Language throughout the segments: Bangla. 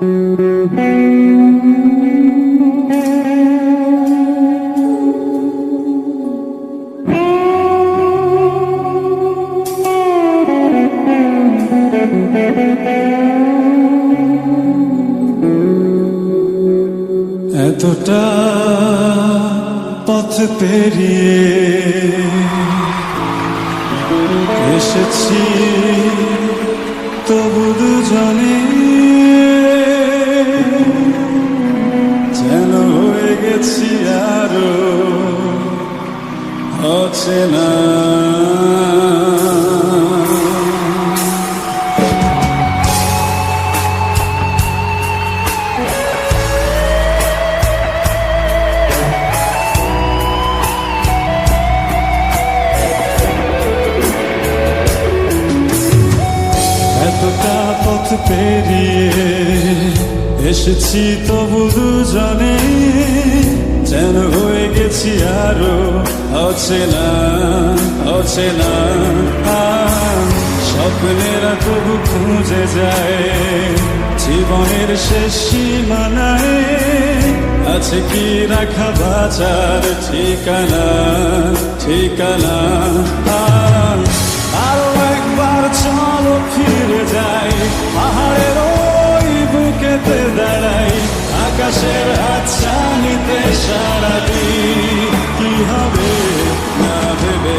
এতটা পথ পেরিয়ে এসেছি তবু দুজনে পেরিয়ে এসেছি তবু দুজনে। যেন হয়ে গেছি আরও অচেনা অচেনা। স্বপ্নেরা তবু খুঁজে যায়, জীবনের শেষ সীমানায় আছে কি রাখা বাজার ঠিকানা ঠিকানা। আরও একবার চলো ফিরে যাই, পাহাড়ের ওই বুকেতে দাঁড়াই আকাশের হাতছা নিতে সারা দিই কি হবে না ভেবে?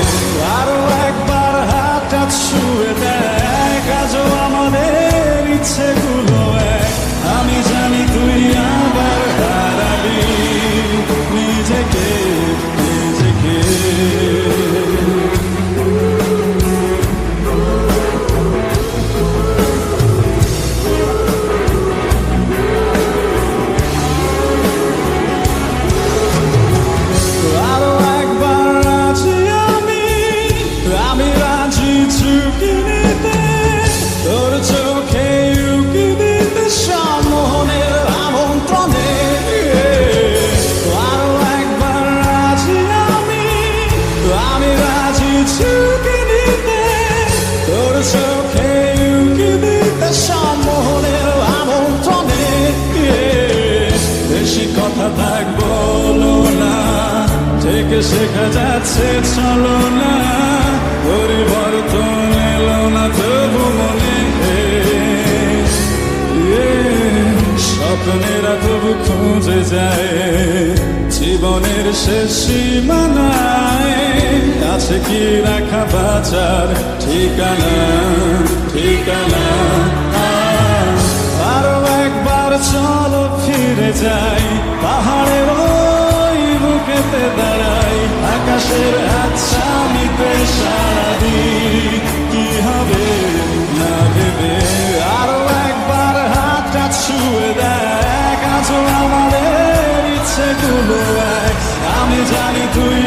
কথা বলো না। থেকে শেখা যাচ্ছে, চলো না। পরিবর্তন এলো না, তবু মনে স্বপ্নেরা তবু খুঁজে যায়। জীবনের শেষ সীমানায় আছে কি রাখা বাজার ঠিকানা ঠিকানা? আরও একবার চলো, ফিরে যাই। আকাশের আচ্ছা নিতে সারা কি হবে না ভেবে আরও একবার হাতটা ছুঁয়ে দেখ আজও আমাদের ইচ্ছেগুলো এক আমি জানি তুই